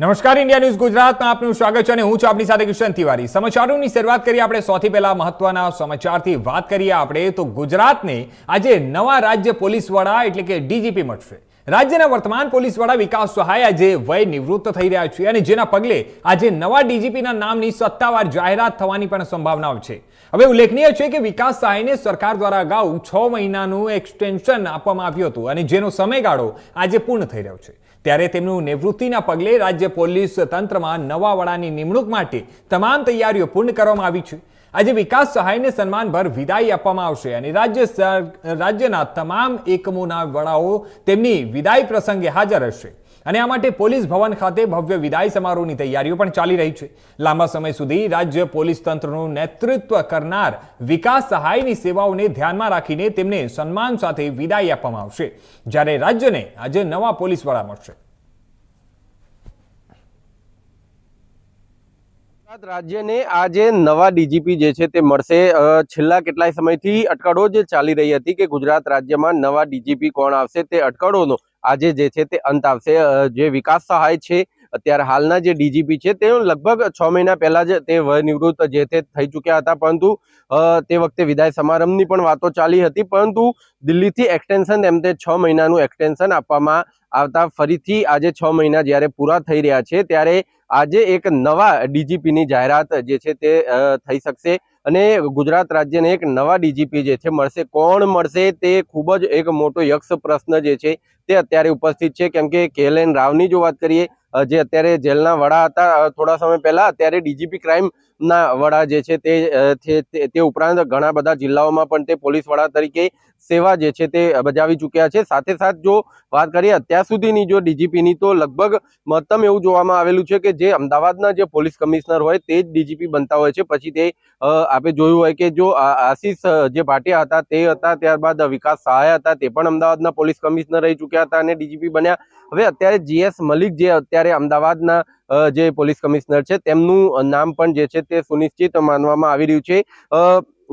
નમસ્કાર, India news ગુજરાતમાં આપનું સ્વાગત છે અને હું છું આપની સાથે કિશન તિવારી. સમાચારોની શરૂઆત કરીએ આપણે. સૌથી પહેલા મહત્વના સમાચારથી વાત કરીએ આપણે, તો ગુજરાતને આજે નવા રાજ્ય પોલીસ વડા એટલે કે ડીજીપી મળશે. રાજ્યના વર્તમાન પોલીસ વડા વિકાસ સહાય આજે વય નિવૃત્ત થઈ રહ્યા છે અને જેના પગલે આજે નવા ડીજીપીના નામની સત્તાવાર જાહેરાત થવાની પણ સંભાવનાઓ છે. હવે ઉલ્લેખનીય છે કે વિકાસ સહાયને સરકાર દ્વારા અગાઉ છ મહિનાનું એક્સટેન્શન આપવામાં આવ્યું હતું અને જેનો સમયગાળો આજે પૂર્ણ થઈ રહ્યો છે. ત્યારે તેમનું નિવૃત્તિના પગલે રાજ્ય પોલીસ તંત્રમાં નવા વડાની નિમણૂક માટે તમામ તૈયારીઓ પૂર્ણ કરવામાં આવી છે. આજે વિકાસ સહાયને સન્માનભર વિદાય આપવામાં આવશે અને રાજ્ય રાજ્યના તમામ એકમોના વડાઓ તેમની વિદાય પ્રસંગે હાજર હશે અને આ માટે પોલીસ ભવન ખાતે ભવ્ય વિદાય સમારોહની તૈયારીઓ પણ ચાલી રહી છે. લાંબા સમય સુધી રાજ્ય પોલીસ તંત્રનું નેતૃત્વ કરનાર વિકાસ સહાયની સેવાઓને ધ્યાનમાં રાખીને તેમને સન્માન સાથે વિદાય આપવામાં આવશે. જ્યારે રાજ્યને આજે નવા પોલીસ વડા મળશે. ગુજરાત રાજ્યને આજે નવા ડીજીપી જે છે તે મળશે. છેલ્લા કેટલાય સમયથી અટકળો જે ચાલી રહી હતી કે ગુજરાત રાજ્યમાં નવા ડીજીપી કોણ આવશે તે અટકળોનો આજે જે છે તે અંત આવશે. જે વિકાસ સહાય છે અત્યારે હાલના જે ડીજીપી છે, તે લગભગ છ મહિના પહેલા જ તે નિવૃત્ત જે તે થઈ ચૂક્યા હતા, પરંતુ તે વખતે વિદાય સમારંભની પણ વાતો ચાલી હતી, પરંતુ દિલ્હીથી એક્સટેન્શન એમ તે છ મહિનાનું એક્સટેન્શન આપવામાં આવતા ફરીથી આજે છ મહિના જ્યારે પૂરા થઈ રહ્યા છે, ત્યારે આજે એક નવા ડીજીપીની જાહેરાત જે છે તે થઈ શકશે અને ગુજરાત રાજ્યને એક નવા ડીજીપી જે છે મળશે. કોણ મળશે તે ખૂબ જ એક મોટો યક્ષ પ્રશ્ન જે છે તે અત્યારે ઉપસ્થિત છે, કેમ કે કેએલએન રાવની જો વાત કરીએ જે અત્યારે જેલના વડા હતા થોડા સમય પહેલા અત્યારે ડીજીપી ક્રાઇમ ના વડા જે છે તે તે- ઉપરાંત ઘણા બધા જિલ્લાઓમાં પણ તે પોલીસ વડા તરીકે સેવા જે છે તે બજાવી ચૂક્યા છે. સાથે સાથ જો વાત કરીએ, અત્યાર સુધીની જો ડીજીપીની તો લગભગ મહત્તમ એવું જોવામાં આવેલું છે કે જે અમદાવાદના જે પોલીસ કમિશનર હોય તે જ ડીજીપી બનતા હોય છે. પછી તે આપણે જોયું હોય કે જો આશીષ જે ભાટિયા હતા તે હતા, ત્યારબાદ વિકાસ સહાય હતા તે પણ અમદાવાદના પોલીસ કમિશનર રહી ચૂક્યા હતા અને ડીજીપી બન્યા. હવે અત્યારે જીએસ મલિક જે અત્યારે અમદાવાદના જે પોલીસ કમિશનર છે, તેમનું નામ પણ જે છે તે સુનિશ્ચિત માનવામાં આવી રહ્યું છે.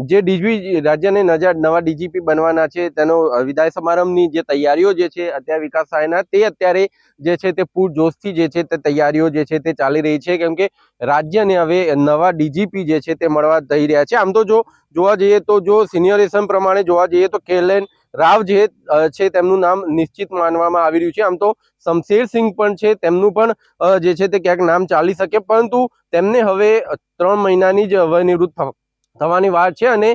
જે ડીજી, રાજ્યને નજર નવા ડીજીપી બનવાના છે, તેનો વિદાય સમારંભની જે તૈયારીઓ જે છે, અત્યારે વિકાસ સહાયના તે અત્યારે જે છે તે પૂરજોશથી જે છે તે તૈયારીઓ જે છે તે ચાલી રહી છે. કેમ કે રાજ્યને હવે નવા ડીજીપી જે છે તે મળવા થઈ રહ્યા છે. આમ તો જો, જોવા જઈએ તો જો સિનિયરેશન પ્રમાણે જોવા જઈએ તો કેએલએન રાવ જે છે તેમનું નામ નિશ્ચિત માનવામાં આવી રહ્યું છે. આમ તો શમશેર સિંહ પણ છે, તેમનું પણ જે છે તે ક્યાંક નામ ચાલી શકે, પરંતુ તેમને હવે ત્રણ મહિનાની જ વયનિવૃત્ત થવા- થવાની વાર છે અને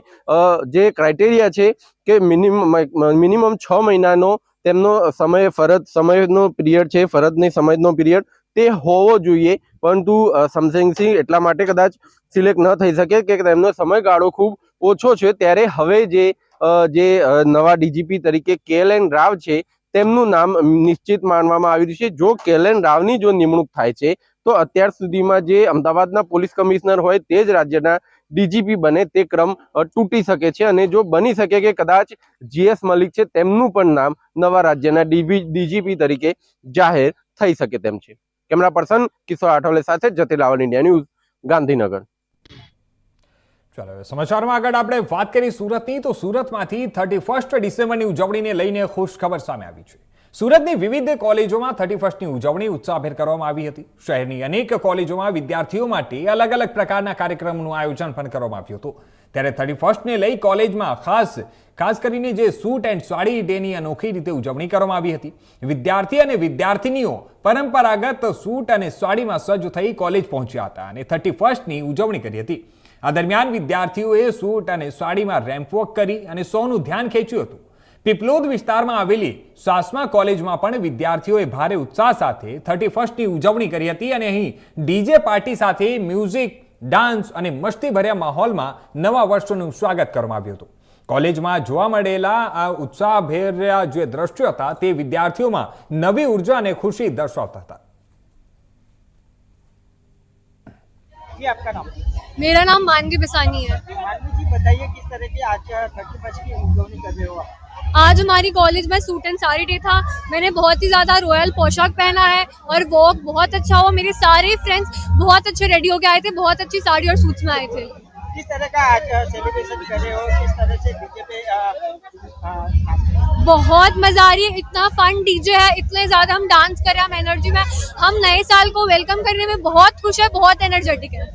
જે ક્રાઇટેરિયા છે કે મિનિમમ મિનિમમ છ મહિનાનો તેમનો સમય, ફરજ, સમયનો પિરિયડ છે, ફરજની સમયનો પિરિયડ તે હોવો જોઈએ. પરંતુ શમશેરસિંહ એટલા માટે કદાચ સિલેક્ટ ન થઈ શકે કે તેમનો સમયગાળો ખૂબ ઓછો છે. ત્યારે હવે જે જે નવા ડીજીપી તરીકે કેએલએન રાવ છે, તેમનું નામ નિશ્ચિત માનવામાં આવી રહ્યું છે. જો કેએલએન રાવની જો નિમણૂક થાય છે, તો અત્યાર સુધીમાં જે અમદાવાદના પોલીસ કમિશનર હોય તે જ રાજ્યના ડીજીપી બને તે ક્રમ તૂટી શકે છે અને જો બની શકે કે કદાચ જીએસ મલિક છે, તેમનું પણ નામ નવા રાજ્યના ડીજીપી તરીકે જાહેર થઈ શકે તેમ છે. કેમેરા પર્સન કિશોર આઠવલે સાથે જતી લાવલ ઇન્ડિયા ન્યૂઝ ગાંધીનગર. ચાલો, હવે સમાચારમાં આગળ આપણે વાત કરી સુરતની, તો સુરતમાંથી થર્ટી ફર્સ્ટ ડિસેમ્બરની ઉજવણીને લઈને ખુશ ખબર સામે આવી છે. સુરતની વિવિધ કોલેજોમાં થર્ટી ફર્સ્ટની ઉજવણી ઉત્સાહભેર કરવામાં આવી હતી. શહેરની અનેક કોલેજોમાં વિદ્યાર્થીઓ માટે અલગ અલગ પ્રકારના કાર્યક્રમનું આયોજન પણ કરવામાં આવ્યું હતું. ત્યારે થર્ટી ફર્સ્ટને લઈ કોલેજમાં ખાસ ખાસ કરીને જે સૂટ એન્ડ સાડી ડેની અનોખી રીતે ઉજવણી કરવામાં આવી હતી. વિદ્યાર્થી અને વિદ્યાર્થીનીઓ પરંપરાગત સૂટ અને સાડીમાં સજ્જ થઈ કોલેજ પહોંચ્યા હતા અને થર્ટી ફર્સ્ટની ઉજવણી કરી હતી. આ દરમિયાન વિદ્યાર્થીઓએ સૂટ અને સાડીમાં રેમ્પવોક કરી અને સૌનું ધ્યાન ખેંચ્યું હતું. પીપલોદ વિસ્તારમાં આવેલી સાસમા કોલેજમાં પણ વિદ્યાર્થીઓએ ભારે ઉત્સાહ સાથે થર્ટી ફર્સ્ટની ઉજવણી કરી હતી અને અહીં ડીજે પાર્ટી સાથે મ્યુઝિક, ડાન્સ અને મસ્તીભર્યા માહોલમાં નવા વર્ષોનું સ્વાગત કરવામાં આવ્યું હતું. કોલેજમાં જોવા મળેલા આ ઉત્સાહભેર્યા જે દ્રશ્યો હતા તે વિદ્યાર્થીઓમાં નવી ઊર્જા અને ખુશી દર્શાવતા હતા. मेरा नाम मानवी बिसानी है। मानवी जी बताइए किस तरह की आज थर्टी फ़र्स्ट की उजवनी कर रहे हो आज हमारी कॉलेज में सूट एंड साड़ी डे था। मैंने बहुत ही ज़्यादा रॉयल पोशाक पहना है और वॉक बहुत अच्छा हुआ। मेरे सारे फ्रेंड्स बहुत अच्छे रेडी होके आए थे बहुत अच्छी साड़ी और सूट्स में आए थे। किस तरह का आज सेलिब्रेशन कर रहे हो? किस तरह से डीजे पे बहुत मज़ा आ रही है। इतना फन डीजे है इतने ज़्यादा हम डांस कर रहे हैं हम एनर्जी में। हम नए साल को वेलकम करने में बहुत खुश है बहुत एनर्जेटिक है।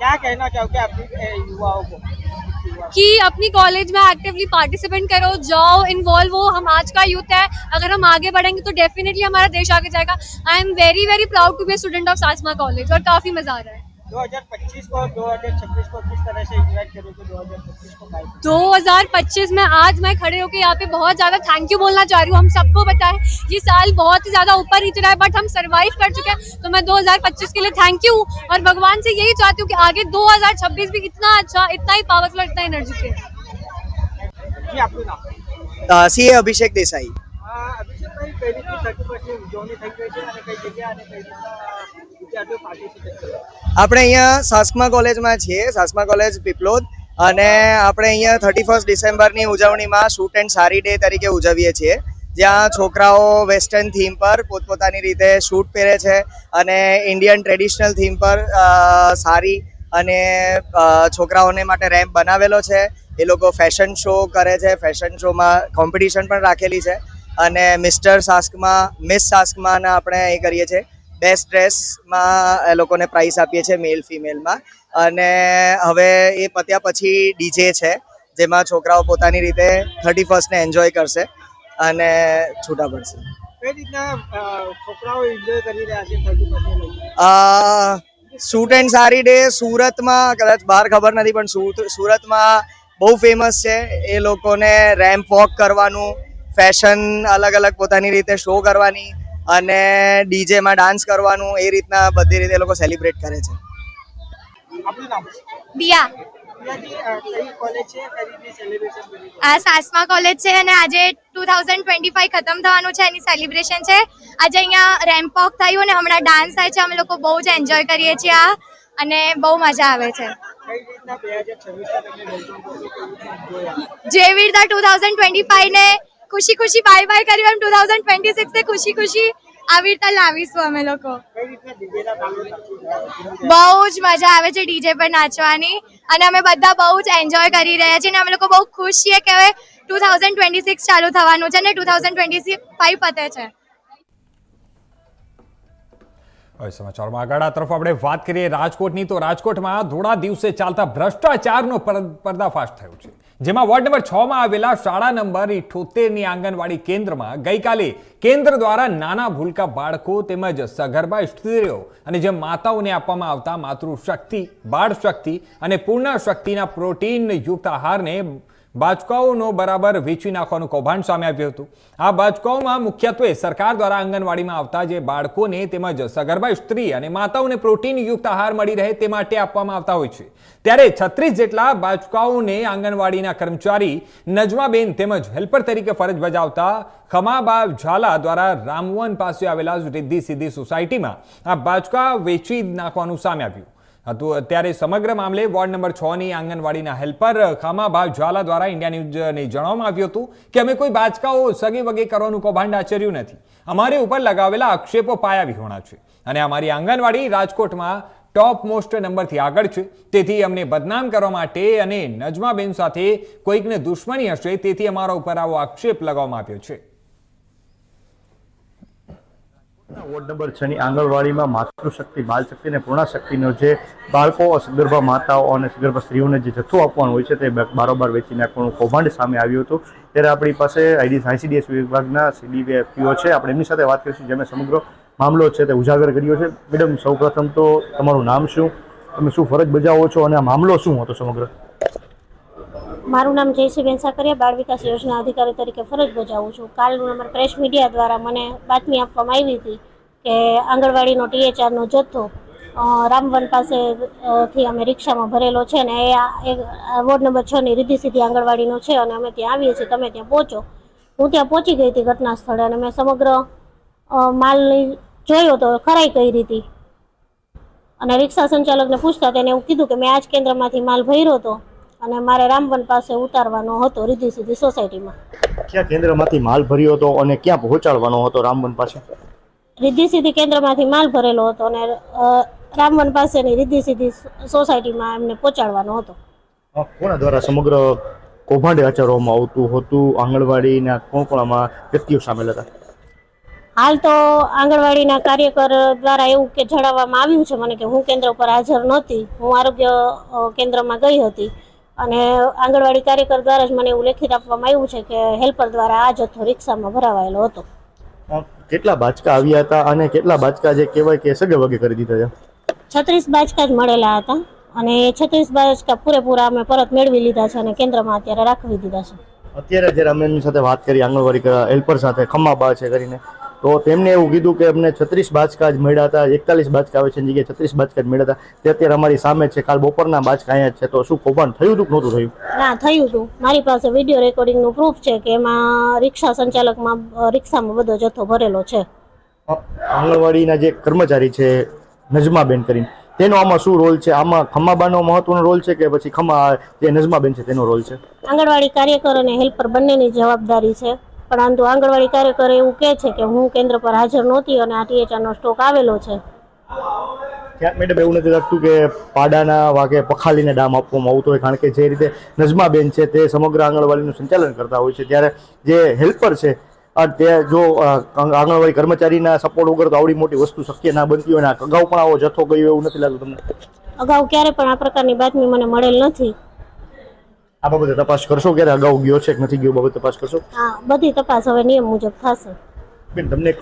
क्या कहना चाहोगे अपनी युवाओं को? कि अपनी कॉलेज में एक्टिवली पार्टिसिपेट करो, जाओ इन्वॉल्व हो। हम आज का यूथ है। अगर हम आगे बढ़ेंगे तो डेफिनेटली हमारा देश आगे जाएगा। I am very very proud to be student of Sajma college और काफ़ी मज़ा आ रहा है। 2025 को 2026 को किस तरह से इन्वाइट करोगे 2025 को गाइड 2025 में आज मैं खड़े होकर यहाँ पे बहुत ज्यादा थैंक यू बोलना चाह रही हूँ हम सबको पता है ये साल बहुत ही ज्यादा ऊपर ही चला है बट हम सरवाइव कर चुके हैं तो मैं 2025 के लिए थैंक यू और भगवान से यही चाहती हूँ कि आगे 2026 भी इतना अच्छा इतना ही पावरफुल इतना एनर्जी जी આપણું નામ સીએ અભિષેક દેસાઈ અ, અભિષેકભાઈ કઈ રીતની થર્ટી ફર્સ્ટની ઉજવણી થઈ ગઈ છે અને કઈ જગ્યા અને કઈ રીતના વિદ્યાર્થીઓ પાર્ટિસિપેટ કરે આપણે અહીંયા સાસ્કમા કોલેજમાં છીએ, સાસમા કોલેજ પીપલોદ. અને આપણે અહીંયા થર્ટી ફર્સ્ટ ડિસેમ્બરની ઉજવણીમાં શૂટ એન્ડ સારી ડે તરીકે ઉજવીએ છીએ. જ્યાં છોકરાઓ વેસ્ટર્ન થીમ પર પોતપોતાની રીતે શૂટ પહેરે છે અને ઇન્ડિયન ટ્રેડિશનલ થીમ પર સારી અને છોકરાઓને માટે રેમ્પ બનાવેલો છે. એ લોકો ફેશન શો કરે છે. ફેશન શોમાં કોમ્પિટિશન પણ રાખેલી છે. અને મિસ્ટર સાસ્કમાં મિસ સાસ્કમાં આપણે એ કરીએ છીએ. બેસ્ટ ડ્રેસમાં એ લોકોને પ્રાઇઝ આપીએ છીએ મેલ ફિમેલમાં અને હવે એ પત્યા પછી ડીજે છે જેમાં છોકરાઓ પોતાની રીતે થર્ટી ફર્સ્ટને એન્જોય કરશે અને છૂટા પડશે. કઈ રીતના છોકરાઓ એન્જોય કરી રહ્યા છે થર્ટી શૂટ એન્ડ સારી ડે સુરતમાં કદાચ બહાર ખબર નથી પણ સુરતમાં બહુ ફેમસ છે. એ લોકોને રેમ્પ વોક કરવાનું ફેશન અલગ અલગ પોતાની રીતે શો કરવાની. અને ડીજેમાં ડાન્સ કરવાનું એ રીતના બધી રીતે એ લોકો સેલિબ્રેટ કરે છે. દિયા. કરી સાસમા કોલેજ છે અને આજે ટુ થાઉઝન્ડ ટ્વેન્ટી ફાઈવ ખતમ થવાનું છે એની સેલિબ્રેશન છે. આજે અહીંયા રેમ્પ વોક થયું અને હમણાં ડાન્સ થાય છે અમે લોકો બહુ જ એન્જોય કરીએ છીએ આ અને બહુ મજા આવે છે. કરો જેવી રીતે ટુ થાઉઝન્ડ ટ્વેન્ટી ફાઈવ ને ખુશી ખુશી બાય બાય કર્યું એમ ટુ થાઉઝન્ડ ટ્વેન્ટી સિક્સ ને ખુશી ખુશી આવી રીતે લાવીશું અમે લોકો. બહુ જ મજા આવે છે ડીજે પર નાચવાની. અને અમે બધા બહુ જ એન્જોય કરી રહ્યા છીએ અને અમે લોકો બહુ ખુશ છીએ કે હવે ટુ થાઉઝન્ડ ટ્વેન્ટી સિક્સ ચાલુ થવાનું છે અને ટુ થાઉઝન્ડ ટ્વેન્ટી ફાઈવ પતે છે. હવે સમાચારમાં આગળ આ તરફ આપણે વાત કરીએ રાજકોટની. તો રાજકોટમાં થોડા દિવસે ચાલતા ભ્રષ્ટાચારનો પર- પર્દાફાશ થયો છે. જેમાં વોર્ડ નંબર છ માં આવેલા શાળા નંબર ઇઠોતેરની આંગણવાડી કેન્દ્રમાં ગઈકાલે કેન્દ્ર દ્વારા નાના ભૂલકા બાળકો તેમજ સગર્ભા સ્ત્રીઓ અને જે માતાઓને આપવામાં આવતા માતૃશક્તિ બાળ શક્તિ અને પૂર્ણ શક્તિના પ્રોટીન યુક્ત આહારને બાચકાઓનો બરાબર વેચી નાખવાનું કૌભાંડ સામે આવ્યું હતું. આ બાચકાઓમાં મુખ્યત્વે સરકાર દ્વારા આંગણવાડીમાં આવતા જે બાળકોને તેમજ સગર્ભા સ્ત્રી અને માતાઓને પ્રોટીનયુક્ત આહાર મળી રહે તે માટે આપવામાં આવતા હોય છે. ત્યારે છત્રીસ જેટલા બાચકાઓને આંગણવાડીના કર્મચારી નજમાબેન તેમજ હેલ્પર તરીકે ફરજ બજાવતા ખમાબા ઝાલા દ્વારા રામવન પાસે આવેલા રિદ્ધિ સિદ્ધિ સોસાયટીમાં આ બાચકા વેચી નાખવાનું સામે આવ્યું. હતું અત્યારે સમગ્ર મામલે વોર્ડ નંબર છ ની આંગણવાડીના હેલ્પર ખામાભા જ્વાલા દ્વારા ઇન્ડિયા ન્યૂઝને જણાવવામાં આવ્યું હતું કે અમે કોઈ બાચકાઓ સગે વગે કરવાનું કૌભાંડ આચર્યું નથી. અમારે ઉપર લગાવેલા આક્ષેપો પાયા વિહોણા છે. અને અમારી આંગણવાડી રાજકોટમાં ટોપ મોસ્ટ નંબરથી આગળ છે. તેથી અમને બદનામ કરવા માટે અને નજમાબેન સાથે કોઈકને દુશ્મની હશે, તેથી અમારા ઉપર આવો આક્ષેપ લગાવવામાં આવ્યો છે. વોર્ડ નંબર છ ની આંગણવાડીમાં માતૃશક્તિ, બાલશક્તિ અને પૂર્ણાશક્તિનો જે બાળકો, સગર્ભા માતાઓ અને સગર્ભા સ્ત્રીઓને જે જથ્થો આપવાનો હોય છે તે બારોબાર વેચી નાખવાનું કૌભાંડ સામે આવ્યું હતું. ત્યારે આપણી પાસે આઈડી આઈસીડીએસ વિભાગના સીડી છે. આપણે એમની સાથે વાત કરીશું, જેમણે સમગ્ર મામલો છે તે ઉજાગર કર્યો છે. મેડમ, સૌપ્રથમ તો તમારું નામ શું? તમે શું ફરજ બજાવો છો અને આ મામલો શું હતો સમગ્ર? મારું નામ જયશ્રીબેન સાકરિયા બાળ વિકાસ યોજના અધિકારી તરીકે ફરજ બજાવું છું. કાલ અમારા પ્રેસ મીડિયા દ્વારા મને બાતમી આપવામાં આવી હતી કે આંગણવાડીનો ટીએચઆરનો જથ્થો રામવન પાસે થી અમે રિક્ષામાં ભરેલો છે ને એ વોર્ડ નંબર છ ની રીધિ સીધી આંગણવાડીનો છે અને અમે ત્યાં આવીએ છીએ. તમે ત્યાં પહોંચો. હું ત્યાં પહોંચી ગઈ હતી ઘટના સ્થળે અને મેં સમગ્ર માલની જોયો તો ખરાઈ કરી હતી. અને રિક્ષા સંચાલકને પૂછતા તેને એવું કીધું કે મેં આ જ કેન્દ્રમાંથી માલ ભર્યો હતો. અને મારે રામવન પાસે ઉતારવાનો હતો રીધી સીધી સોસાયટીમાં. ક્યાં કેન્દ્રમાંથી માલ ભર્યો હતો અને ક્યાં પહોંચાડવાનો હતો રામવન પાસે? રીધિ સીધી કેન્દ્રમાંથી માલ ભરેલો હતો અને રામવન પાસેની રીધી સીધી સોસાયટીમાં એમને પહોંચાડવાનો હતો. કોના દ્વારા સમગ્ર કૌભાંડ આચરવામાં આવતું હતું? આંગણવાડીના કોણ કોણ આમાં વ્યક્તિઓ સામેલ હતા. હાલ તો આંગણવાડીના કાર્યકર દ્વારા એવું કે જણાવવામાં આવ્યું છે મને કે હું કેન્દ્ર પર હાજર નહોતી. હું આરોગ્ય કેન્દ્રમાં ગઈ હતી. અને આંગણવાડી કાર્યકર દ્વારા જ મને એવું લેખિત આપવામાં આવ્યું છે કે હેલ્પર દ્વારા આ જથ્થો રિક્ષામાં ભરાવાયેલો હતો. કેટલા બાચકા આવ્યા હતા અને કેટલા બાચકા જે કહેવાય કે સગે વગે કરી દીધા છે છત્રીસ બાચકા જ મળેલા હતા અને છત્રીસ બાચકા પૂરેપૂરા અમે પરત મેળવી લીધા છે અને કેન્દ્રમાં અત્યારે રાખવી દીધા છે. અત્યારે જ્યારે અમે એમની સાથે વાત કરી આંગણવાડી હેલ્પર સાથે ખમ્માબા છે કરીને તો તેમને એવું કીધું કે અમને છત્રીસ બાચકા જ મળ્યા હતા એકતાલીસ બાચકા આવે છે જગ્યાએ છત્રીસ બાચકા જ મળ્યા હતા. તે અત્યારે અમારી સામે છે. કાલ બપોરના બાચકા અહીંયા છે. તો શું કૌભાંડ થયું હતું કે નહોતું થયું? ના થયું હતું. મારી પાસે વીડિયો રેકોર્ડિંગનું પ્રૂફ છે કે એમાં રિક્ષા સંચાલકમાં રિક્ષામાં બધો જથ્થો ભરેલો છે. આંગણવાડીના જે કર્મચારી છે નજમાબેન કરીને તેનો આમાં શું રોલ છે? આમાં ખમાબાનો મહત્વનો રોલ છે કે પછી ખમા જે નજમાબેન છે તેનો રોલ છે? આંગણવાડી કાર્યકર અને હેલ્પર બંનેની જવાબદારી છે. પરંતુ આંગણવાડી કાર્યકર એવું કહે છે કે હું કેન્દ્ર પર હાજર નહોતી અને આ ટીએચઆરનો સ્ટોક આવેલો છે. મેડમ એવું નથી લાગતું કે પાડાના વાગે પખાલીને ડામ આપવામાં આવતો હોય કારણ કે જે રીતે નજમાબેન છે તે સમગ્ર આંગણવાડીનું સંચાલન કરતા હોય છે. ત્યારે જે હેલ્પર છે તે જો આંગણવાડી કર્મચારીના સપોર્ટ વગર તો આવડી મોટી વસ્તુ શક્ય ના બનતી હોય ને અગાઉ પણ આવો જથ્થો ગયો એવું નથી લાગતું તમને? અગાઉ ક્યારે પણ આ પ્રકારની બાતમી મને મળેલ નથી. આ બાબતે તપાસ કરશો? ક્યારે અગાઉ ગયો છે કે નથી ગયો બાબતે તપાસ કરશો? આ બધી તપાસ હવે નિયમ મુજબ થશે. બેન તમને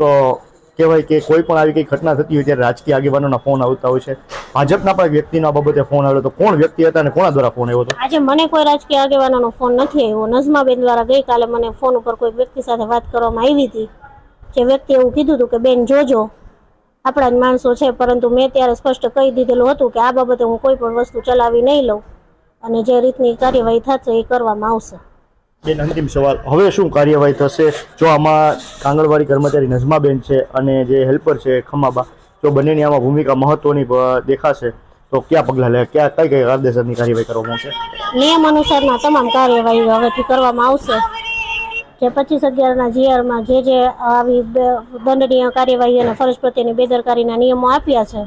કહેવાય કે કોઈ પણ આવી કઈ ઘટના થતી હોય ત્યારે રાજકીય આગેવાનોના ફોન આવતા હોય છે. ભાજપના પણ વ્યક્તિના બાબતે ફોન આવ્યો તો કોણ વ્યક્તિ હતા અને કોના દ્વારા ફોન આવ્યો હતો? આજે મને કોઈ રાજકીય આગેવાનોનો ફોન નથી આવ્યો. નઝમાબેન દ્વારા ગઈકાલે મને ફોન ઉપર કોઈ વ્યક્તિ સાથે વાત કરવામાં આવી હતી. જે વ્યક્તિ એવું કીધું હતું કે બેન જોજો. આપણા જ માણસો છે પરંતુ મેં ત્યારે સ્પષ્ટ કહી દીધેલું હતું કે આ બાબતે હું કોઈ પણ વસ્તુ ચલાવી નહીં લઉં. અને જે રીતની કાર્યવાહી થશે એ કરવામાં આવશે. બેન અંતિમ સવાલ. હવે શું કાર્યવાહી થશે? જો આમાં આંગણવાડી કર્મચારી નજમાબેન છે અને જે હેલ્પર છે ખમાબા જો બંનેની આમાં ભૂમિકા મહત્વની દેખાશે તો કયા પગલાં લે? કયા કઈ કઈ કાયદેસરની કાર્યવાહી કરવામાં આવશે? નિયમ અનુસારના તમામ કાર્યવાહી હવેથી કરવામાં આવશે. જે પચીસ અગિયારના જીઆરમાં જે જે આવી દંડનીય કાર્યવાહી અને ફરજ પ્રત્યેની બેદરકારીના નિયમો આપ્યા છે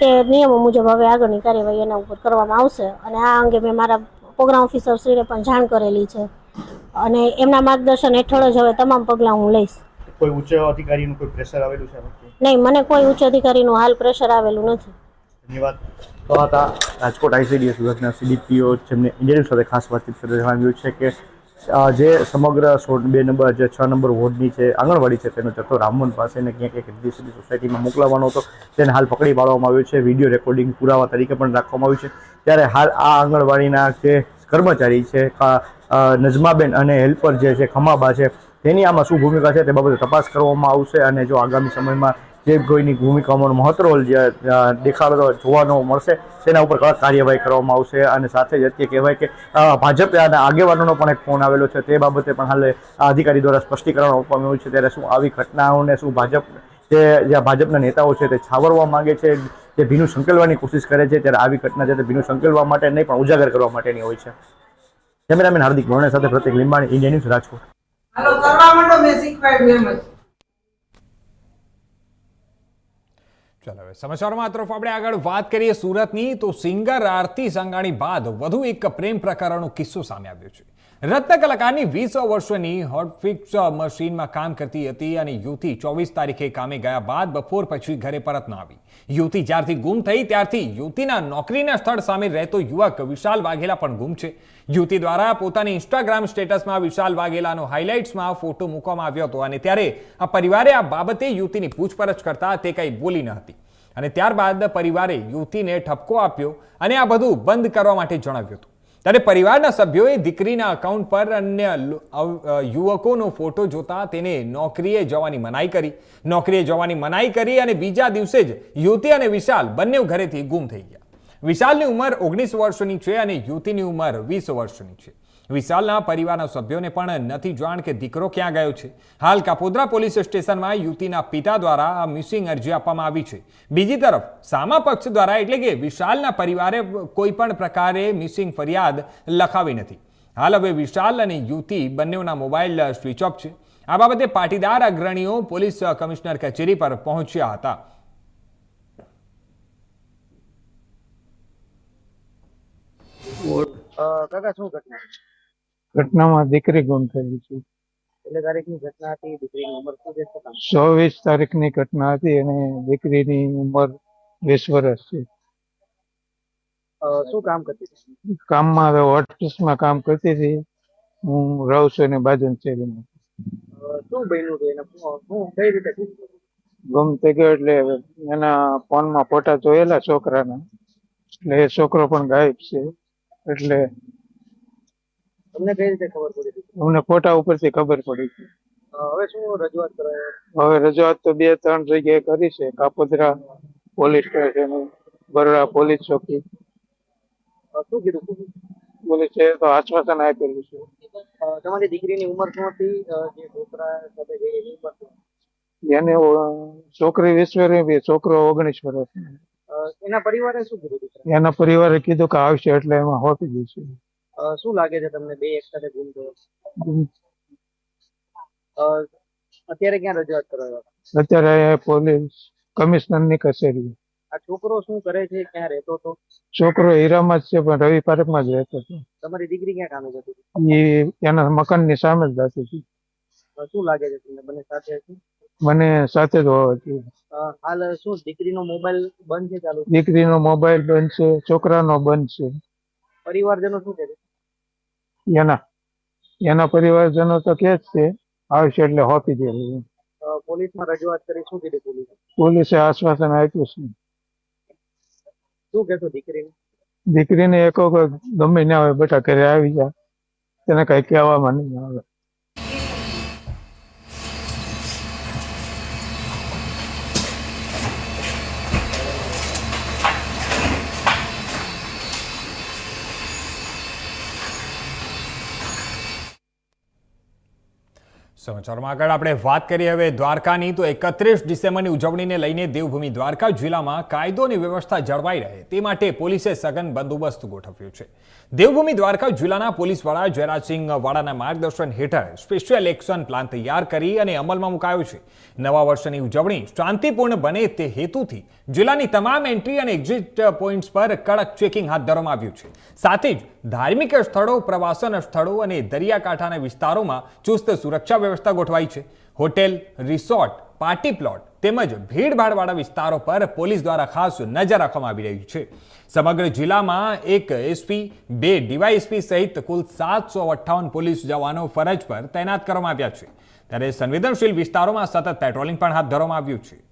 તે નિયમો મુજબ હવે આગળની કાર્યવાહી એના ઉપર કરવામાં આવશે. અને આ અંગે મેં મારા પ્રોગ્રામ ઓફિસરશ્રીને પણ જાણ કરેલી છે. અને એમના માર્ગદર્શન હેઠળ જ હવે તમામ પગલાં હું લઈશ. કોઈ ઉચ્ચ અધિકારીનું કોઈ પ્રેશર આવેલું છે નહીં મને કોઈ ઉચ્ચ અધિકારીનું હાલ પ્રેશર આવેલું નથી. ધન્યવાદ. તો હતા રાજકોટ આઈસીડીએસ વિભાગના સીડીપીઓ જેમને ઇન્ડિયન સાથે ખાસ વાતચીત કરી જણાવ્યું છે કે જે સમગ્ર સોડ બે નંબર જે છ નંબર વોર્ડની છે, આંગણવાડી છે, તેનો જથ્થો રામવન પાસેને ક્યાંક એક રીધી સોસાયટીમાં મોકલાવવાનો હતો. તેને હાલ પકડી પાડવામાં આવ્યો છે. વીડિયો રેકોર્ડિંગ પુરાવા તરીકે પણ રાખવામાં આવ્યું છે. ત્યારે હાલ આ આંગણવાડીના જે કર્મચારી છે નજમાબેન અને હેલ્પર જે છે, ખમાબા છે, તેની આમાં શું ભૂમિકા છે તે બાબતે તપાસ કરવામાં આવશે અને જો આગામી સમયમાં જે કોઈની ભૂમિકામાં મહત્વ જે દેખાડતો દેખાડો જોવાનો મળશે, તેના ઉપર કડક કાર્યવાહી કરવામાં આવશે અને સાથે જ અત્યારે કહેવાય કે ભાજપ આગેવાનોનો પણ એક ફોન આવેલો છે. તે બાબતે પણ હાલે અધિકારી દ્વારા સ્પષ્ટીકરણ આપવામાં આવ્યું છે. ત્યારે શું આવી ઘટનાઓને શું ભાજપ, જે જ્યાં ભાજપના નેતાઓ છે તે છાવરવા માંગે છે? જે ભીનું સંકેલવાની કોશિશ કરે છે ત્યારે આવી ઘટના છે તે ભીનું સંકેલવા માટે નહીં, પણ ઉજાગર કરવા માટેની હોય છે. કેમેરામેન હાર્દિક વર્ણે સાથે પ્રતિક લીંબાણી, ઇન્ડિયા ન્યૂઝ રાજકોટ હાલો કરવા માંડો મેં શીખવાડ્યું એમ જ ચાલો હવે સમાચારોમાં તરફ આપણે આગળ વાત કરીએ સુરતની, તો સિંગર આરતી સંઘાણી બાદ વધુ એક પ્રેમ પ્રકરણનો કિસ્સો સામે આવ્યો છે. રત્ન કલાકારની વીસ વર્ષની હોટફિક્સ મશીનમાં કામ કરતી હતી અને યુવતી ચોવીસ તારીખે કામે ગયા બાદ બપોર પછી ઘરે પરત ન આવી. યુવતી જ્યારથી ગુમ થઈ, ત્યારથી યુવતીના નોકરીના સ્થળ સામે રહેતો યુવક વિશાલ વાઘેલા પણ ગુમ છે. યુવતી દ્વારા પોતાની ઇન્સ્ટાગ્રામ સ્ટેટસમાં વિશાલ વાઘેલાનો હાઇલાઇટ્સમાં ફોટો મૂકવામાં આવ્યો હતો અને ત્યારે આ પરિવારે આ બાબતે યુવતીની પૂછપરછ કરતા તે કંઈ બોલી ન હતી. અને ત્યારબાદ પરિવારે યુવતીને ઠપકો આપ્યો અને આ બધું બંધ કરવા માટે જણાવ્યું હતું. ત્યારે પરિવારના સભ્યોએ દીકરીના અકાઉન્ટ પર અન્ય યુવકોનો ફોટો જોતા તેને નોકરીએ જવાની મનાઈ કરી. નોકરીએ જવાની મનાઈ કરી અને બીજા દિવસે જ યુવતી અને વિશાલ બંને ઘરેથી ગુમ થઈ ગયા. વિશાલની ઉંમર ઓગણીસ વર્ષની છે અને યુવતીની ઉંમર વીસ વર્ષની છે. વિશાલના પરિવારના સભ્યોને પણ નથી જાણ કે દીકરો ક્યાં ગયો છે. હાલ કાપોદ્રા પોલીસ સ્ટેશનમાં યુવતીના પિતા દ્વારા આ મિસિંગ અરજી આપવામાં આવી છે. બીજી તરફ, સામા પક્ષ દ્વારા એટલે કે વિશાલના પરિવારે કોઈ પણ પ્રકારે મિસિંગ ફરિયાદ લખાવી નથી. હાલ હવે વિશાલ અને યુવતી બંનેના મોબાઈલ સ્વિચ ઓફ છે. આ બાબતે પાટીદાર અગ્રણીઓ પોલીસ કમિશનર કચેરી પર પહોંચ્યા હતા. કાકા શું ઘટના ઘટનામાં દીકરી ગુમ થયેલી છે. એટલે તારીખની ઘટના હતી? દીકરીની ઉંમર શું છે? ચોવીસ તારીખની ઘટના હતી અને દીકરીની ઉંમર વીસ વર્ષ છે. શું કામ કરતી હતી? કામમાં હવે ઓફિસમાં કામ કરતી હતી. હું રહું છું એની બાજુ શેરીમાં. શું બન્યું હતું એને? શું- કઈ રીતે ગુમ થઈ ગયો એટલે એના ફોનમાં ફોટા જોયેલા છોકરાના. એટલે એ છોકરો પણ ગાયબ છે. એટલે તમને કઈ રીતે ખબર પડી અમને ફોટા ઉપરથી ખબર પડી હવે શું રજૂઆત કરાય? હવે રજૂઆત તો બે ત્રણ જગ્યાએ કરી છે. Kapodra police station Baroda police ચોકી. શું કીધું? પોલીસ તો આશ્વાસન આપેલું છે. તમારી દીકરીની ઉંમર શું હતી? જે છોકરા સાથે ગઈ એની ઉંમર શું? એને છોકરી વીસ વર્ષની છોકરો ઓગણીસ વર્ષ એના પરિવારે શું કીધું દીકરા એના પરિવારે કીધું કે આવશે એટલે એમાં હોપી દઈશું શું લાગે છે તમને બે એક સાથે ગુમ થયો? અત્યારે ક્યાં રજૂઆત કરવા અત્યારે પોલીસ કમિશનરની કચેરી. આ છોકરો શું કરે છે? ક્યાં રહેતો હતો? છોકરો હીરામાં જ છે પણ રવિ પાર્કમાં જ રહેતો હતો. તમારી દીકરી ક્યાં કામે જતી હતી? એ એના મકાનની સામે જ જતી હતી. શું લાગે છે તમને? બંને સાથે હતી મને સાથે જ હોવા જોઈએ. હાલ શું દીકરીનો મોબાઈલ બંધ છે ચાલુ? દીકરીનો મોબાઈલ બંધ છે છોકરાનો બંધ છે. પરિવારજનો શું કહે છે? એના એના પરિવારજનો તો કે જ છે આવશે એટલે હોપી દે પોલીસમાં રજૂઆત કરી શું કીધું પોલીસ? પોલીસે આશ્વાસન આપ્યું છે. શું કહેશો દીકરીને? દીકરીને એક વખત ગમે ના હોય બેટા ઘરે આવી જા. તેને કઈ કહેવામાં નહીં આવે. સમાચારમાં આગળ આપણે વાત કરીએ હવે દ્વારકાની. તો એકત્રીસ ડિસેમ્બરની ઉજવણીને લઈને દેવભૂમિ દ્વારકા જિલ્લામાં કાયદો અને વ્યવસ્થા જળવાઈ રહે તે માટે પોલીસે સઘન બંદોબસ્ત ગોઠવ્યો છે. દેવભૂમિ દ્વારકા જિલ્લાના પોલીસ વડા જયરાજસિંહ વાળાના માર્ગદર્શન હેઠળ સ્પેશિયલ એક્શન પ્લાન તૈયાર કરી અને અમલમાં મુકાયો છે. નવા વર્ષની ઉજવણી શાંતિપૂર્ણ બને તે હેતુથી જિલ્લાની તમામ એન્ટ્રી અને એક્ઝિટ પોઈન્ટ્સ પર કડક ચેકિંગ હાથ ધરવામાં આવ્યું છે. સાથે જ ધાર્મિક સ્થળો, પ્રવાસન સ્થળો અને દરિયાકાંઠાના વિસ્તારોમાં ચુસ્ત સુરક્ષા વ્યવસ્થા ગોઠવાઈ છે. હોટેલ રિસોર્ટ પાર્ટી પ્લોટ તેમજ ભીડભાડવાળા વિસ્તારો પર પોલીસ દ્વારા ખાસ નજર રાખવામાં આવી રહી છે. સમગ્ર જિલ્લામાં એક એસપી બે ડીવાયએસપી સહિત કુલ સાતસો અઠ્ઠાવન પોલીસ જવાનો ફરજ પર તૈનાત કરવામાં આવ્યા છે. ત્યારે સંવેદનશીલ વિસ્તારોમાં સતત પેટ્રોલિંગ પણ હાથ ધરવામાં આવ્યું છે.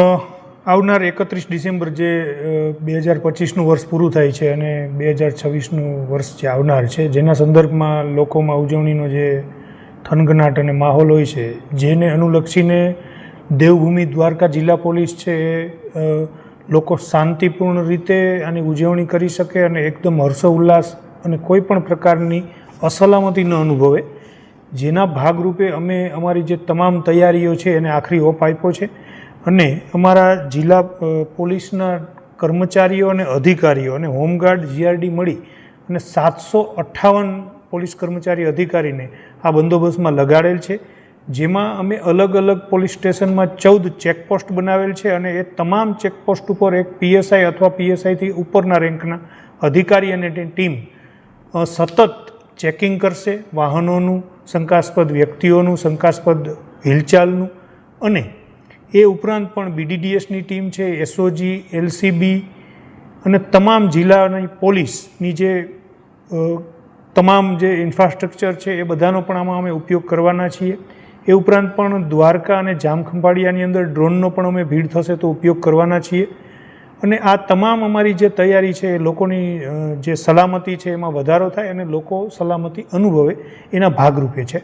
અ, આવનાર એકત્રીસ ડિસેમ્બર જે બે હજાર પચીસનું વર્ષ પૂરું થાય છે અને બે હજાર છવ્વીસનું વર્ષ જે આવનાર છે, જેના સંદર્ભમાં લોકોમાં ઉજવણીનો જે થનગનાટ અને માહોલ હોય છે, જેને અનુલક્ષીને દેવભૂમિ દ્વારકા જિલ્લા પોલીસ છે એ લોકો શાંતિપૂર્ણ રીતે આની ઉજવણી કરી શકે અને એકદમ હર્ષોલ્લાસ અને કોઈ પણ પ્રકારની અસલામતી ન અનુભવે. જેના ભાગરૂપે અમે અમારી જે તમામ તૈયારીઓ છે એને આખરી ઓપ આપ્યો છે. અને અમારા જિલ્લા પોલીસના કર્મચારીઓ અને અધિકારીઓ અને હોમગાર્ડ જીઆરડી મળી અને સાતસો અઠ્ઠાવન પોલીસ કર્મચારી અધિકારીને આ બંદોબસ્તમાં લગાડેલ છે. જેમાં અમે અલગ અલગ પોલીસ સ્ટેશનમાં ચૌદ ચેકપોસ્ટ બનાવેલ છે અને એ તમામ ચેકપોસ્ટ ઉપર એક પીએસઆઈ અથવા પીએસઆઈથી ઉપરના રેન્કના અધિકારી અને ટીમ સતત ચેકિંગ કરશે વાહનોનું, શંકાસ્પદ વ્યક્તિઓનું, શંકાસ્પદ હિલચાલનું અને એ ઉપરાંત પણ બીડીડીએસની ટીમ છે એસઓજી એલસીબી અને તમામ જિલ્લાની પોલીસની જે તમામ જે ઇન્ફ્રાસ્ટ્રક્ચર છે એ બધાનો પણ આમાં અમે ઉપયોગ કરવાના છીએ. એ ઉપરાંત પણ દ્વારકા અને જામખંભાળિયાની અંદર ડ્રોનનો પણ અમે ભીડ થશે તો ઉપયોગ કરવાના છીએ. અને આ તમામ અમારી જે તૈયારી છે એ લોકોની જે સલામતી છે એમાં વધારો થાય અને લોકો સલામતી અનુભવે એના ભાગરૂપે છે.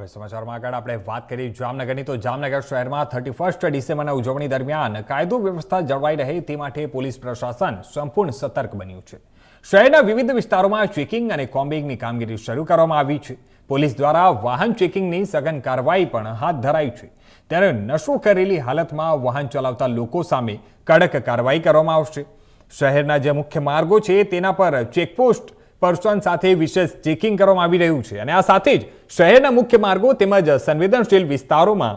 હવે સમાચારમાં આગળ આપણે વાત કરીએ જામનગરની. તો જામનગર શહેરમાં થર્ટી ફર્સ્ટ ડિસેમ્બરના ઉજવણી દરમિયાન કાયદો વ્યવસ્થા જળવાઈ રહે તે માટે પોલીસ પ્રશાસન સંપૂર્ણ સતર્ક બન્યું છે. શહેરના વિવિધ વિસ્તારોમાં ચેકિંગ અને કોમ્બિંગની કામગીરી શરૂ કરવામાં આવી છે. પોલીસ દ્વારા વાહન ચેકિંગની સઘન કાર્યવાહી પણ હાથ ધરાઈ છે. ત્યારે નશો કરેલી હાલતમાં વાહન ચલાવતા લોકો સામે કડક કાર્યવાહી કરવામાં આવશે. શહેરના જે મુખ્ય માર્ગો છે તેના પર ચેકપોસ્ટ પર્સન સાથે વિશેષ ચેકિંગ કરવામાં આવી રહ્યું છે અને આ સાથે જ શહેરના મુખ્ય માર્ગો તેમજ સંવેદનશીલ વિસ્તારોમાં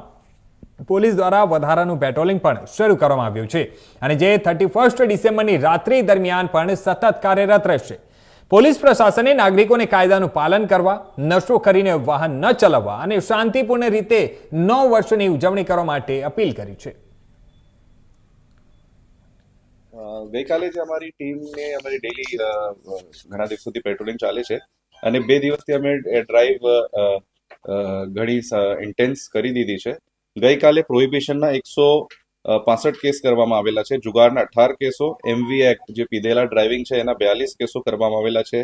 પોલીસ દ્વારા વધારાનું પેટ્રોલિંગ પણ શરૂ કરવામાં આવ્યું છે અને જે થર્ટી ફર્સ્ટ ડિસેમ્બરની રાત્રિ દરમિયાન પણ સતત કાર્યરત રહેશે. પોલીસ પ્રશાસને નાગરિકોને કાયદાનું પાલન કરવા, નશો કરીને વાહન ન ચલાવવા અને શાંતિપૂર્ણ રીતે નવ વર્ષની ઉજવણી કરવા માટે અપીલ કરી છે. ગઈકાલે જે અમારી ટીમને, અમારી ડેલી ઘણા દિવસોથી પેટ્રોલિંગ ચાલે છે. અને બે દિવસથી અમે ડ્રાઈવ ઘણી ઇન્ટેન્સ કરી દીધી છે. ગઈકાલે પ્રોહિબિશનના એકસો પાસઠ કેસ કરવામાં આવેલા છે. જુગારના અઠાર કેસો એમવી એક્ટ જે પીધેલા ડ્રાઇવિંગ છે, એના બ્યાલીસ કેસો કરવામાં આવેલા છે.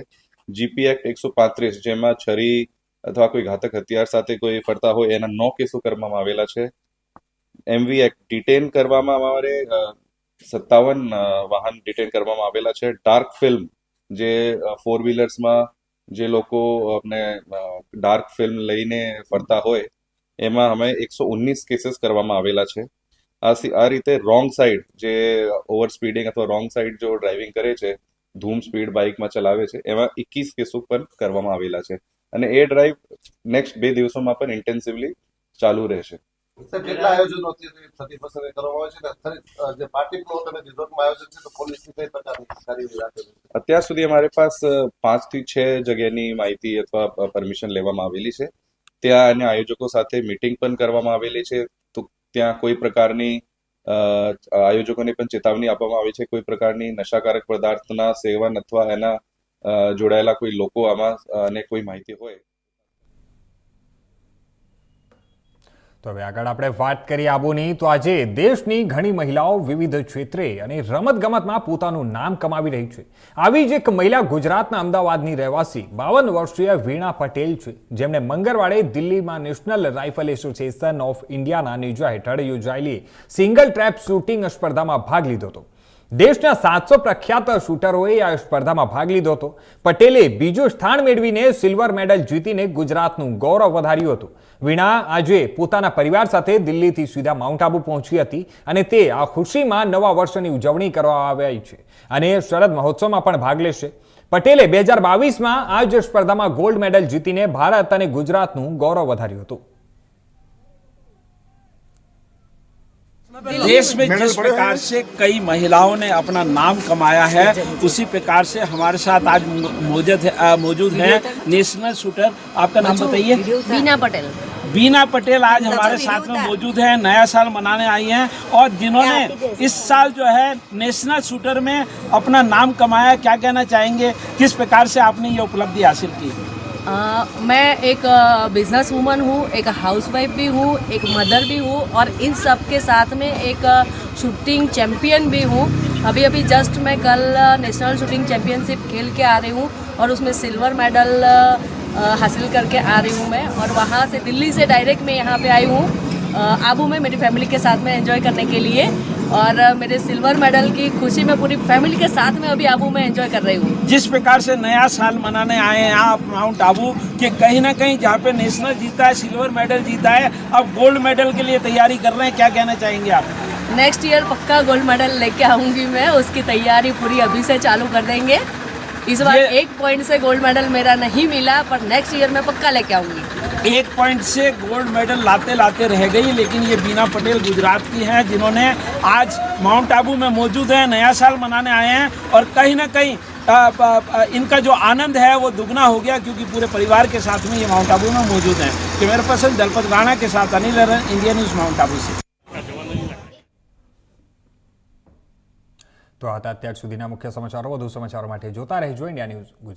જીપી એક્ટ એકસો પાંત્રીસ, જેમાં છરી અથવા કોઈ ઘાતક હથિયાર સાથે કોઈ ફરતા હોય, એના નો કેસો કરવામાં આવેલા છે. એમવી એક્ટ ડિટેન કરવામાં અમારે સત્તાવન વાહન ડિટેન કરવામાં આવેલા છે. ડાર્ક ફિલ્મ જે ફોર વ્હીલર્સમાં જે લોકો આપણે ડાર્ક ફિલ્મ લઈને ફરતા હોય, એમાં અમે એકસો ઓગણીસ કેસીસ કરવામાં આવેલા છે. આ રીતે રોંગ સાઈડ જે ઓવર સ્પીડિંગ અથવા રોંગ સાઈડ જો ડ્રાઇવિંગ કરે છે, ધૂમ સ્પીડ બાઇકમાં ચલાવે છે, એમાં એકવીસ કેસો પણ કરવામાં આવેલા છે. અને એ ડ્રાઈવ નેક્સ્ટ બે દિવસોમાં પણ ઇન્ટેન્સિવલી ચાલુ રહેશે. કેટલા આયોજનો થતી પસંદ કરવામાં આવે છે જે પાર્ટી પ્લોટ અને રિઝોર્ટમાં આયોજન છે તો પોલીસની કઈ પ્રકારની કાર્યવાહી રાખેલી અત્યાર સુધી અમારી પાસે પાંચથી છ જગ્યાની માહિતી અથવા પરમિશન લેવામાં આવેલી છે. ત્યાં અને આયોજકો સાથે મીટિંગ પણ કરવામાં આવેલી છે. તો ત્યાં કોઈ પ્રકારની અ, આયોજકોને પણ ચેતવણી આપવામાં આવી છે. કોઈ પ્રકારની નશાકારક પદાર્થના સેવન અથવા એના અ, જોડાયેલા કોઈ લોકો આમાં અને કોઈ માહિતી હોય તો હવે આગળ આપણે વાત કરીએ આબુની. તો આજે દેશની ઘણી મહિલાઓ વિવિધ ક્ષેત્રે અને રમતગમતમાં પોતાનું નામ કમાવી રહી છે. આવી જ એક મહિલા ગુજરાતના અમદાવાદની રહેવાસી, બાવન વર્ષીય વીણા પટેલ છે. જેમણે મંગળવારે દિલ્હીમાં નેશનલ રાઇફલ એસોસિએશન ઓફ ઇન્ડિયાના નેજા હેઠળ યોજાયેલી સિંગલ ટ્રેપ શૂટિંગ સ્પર્ધામાં ભાગ લીધો હતો. દેશના સાતસો પ્રખ્યાત શૂટરોએ આ સ્પર્ધામાં ભાગ લીધો હતો. પટેલે બીજું સ્થાન મેળવીને સિલ્વર મેડલ જીતીને ગુજરાતનું ગૌરવ વધાર્યું હતું. વીણા આજે પોતાના પરિવાર સાથે દિલ્હીથી સીધા માઉન્ટ આબુ પહોંચી હતી અને તે આ ખુશીમાં નવા વર્ષની ઉજવણી કરવા આવી છે અને શરદ મહોત્સવમાં પણ ભાગ લેશે. પટેલે બે હજાર બાવીસમાં આ જ સ્પર્ધામાં ગોલ્ડ મેડલ જીતીને ભારત અને ગુજરાતનું ગૌરવ વધાર્યું હતું. देश में जिस प्रकार से कई महिलाओं ने अपना नाम कमाया है उसी प्रकार से हमारे साथ आज मौजूद है मौजूद है। नेशनल शूटर आपका नाम बताइए। बीना पटेल। बीना पटेल आज हमारे साथ में मौजूद है नया साल मनाने आई हैं और जिन्होंने इस साल जो है नेशनल शूटर में अपना नाम कमाया क्या कहना चाहेंगे? किस प्रकार से आपने ये उपलब्धि हासिल की? अ, मैं एक बिज़नेस वूमन हूँ एक हाउसवाइफ भी हूँ एक मदर भी हूँ और इन सब के साथ में एक शूटिंग चैम्पियन भी हूँ। अभी अभी जस्ट मैं कल नेशनल शूटिंग चैम्पियनशिप खेल के आ रही हूँ और उसमें सिल्वर मेडल हासिल करके आ रही हूँ मैं और वहाँ से दिल्ली से डायरेक्ट मैं यहाँ पे आई हूँ। आबू में मेरी फैमिली के साथ में एंजॉय करने के लिए। और मेरे सिल्वर मेडल की खुशी में पूरी फैमिली के साथ में अभी आबू में एंजॉय कर रही हूँ। जिस प्रकार से नया साल मनाने आए हैं आप माउंट आबू कि कहीं ना कहीं जहाँ पे नेशनल जीता है सिल्वर मेडल जीता है अब गोल्ड मेडल के लिए तैयारी कर रहे हैं क्या कहना चाहेंगे आप? नेक्स्ट ईयर पक्का गोल्ड मेडल लेके आऊँगी मैं उसकी तैयारी पूरी अभी से चालू कर देंगे। इस बार एक पॉइंट से गोल्ड मेडल मेरा नहीं मिला पर नेक्स्ट ईयर मैं पक्का लेके आऊँगी। एक पॉइंट से गोल्ड मेडल लाते लाते रह गई लेकिन ये बीना पटेल गुजरात की हैं जिन्होंने आज माउंट आबू में मौजूद हैं नया साल मनाने आए हैं और कहीं ना कहीं अ, अ, अ, इनका जो आनंद है वो दुगना हो गया क्योंकि पूरे परिवार के साथ में ये माउंट आबू में मौजूद हैं कैमरा पर्सन दलपत राणा के साथ Anil run India news mount Abu से તો આ હતા અત્યાર સુધીના મુખ્ય સમાચારો વધુ સમાચારો માટે જોતા રહેજો ઇન્ડિયા ન્યૂઝ ગુજરાત